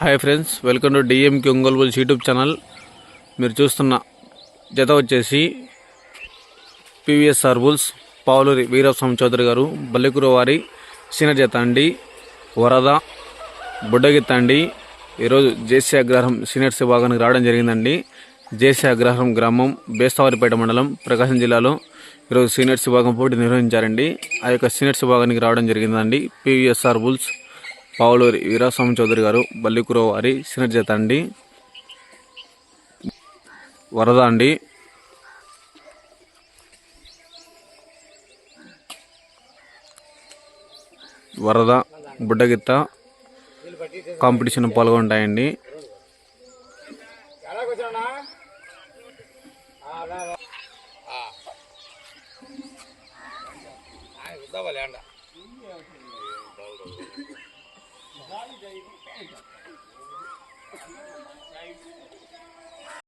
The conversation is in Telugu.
హాయ్ ఫ్రెండ్స్ వెల్కమ్ టు డిఎంకి ఒంగోలు బుల్స్ యూట్యూబ్ ఛానల్. మీరు చూస్తున్న జత వచ్చేసి పివిఎస్ఆర్ బుల్స్ పావులూరి వీరస్వామి చౌదరి గారు బల్లికురు వారి సీనియర్ జత అండి వరద బుడ్డగిత్త అండి. ఈరోజు జేసీ అగ్రహారం సీనియర్స్ విభాగానికి రావడం జరిగిందండి. జేసీ అగ్రహారం గ్రామం బేస్తవారిపేట మండలం ప్రకాశం జిల్లాలో ఈరోజు సీనియర్స్ విభాగం పోటీ నిర్వహించారండి. ఆ యొక్క సీనియర్స్ విభాగానికి రావడం జరిగిందండి పివిఎస్ఆర్ బుల్స్. పావులూరి వీరాస్వామి చౌదరి గారు బల్లికురో వారి సీనియర్ జత అండి వరద అండి. వరద బుడ్డగిత్త కాంపిటీషన్ పాల్గొంటాయండి. ગાડી જાય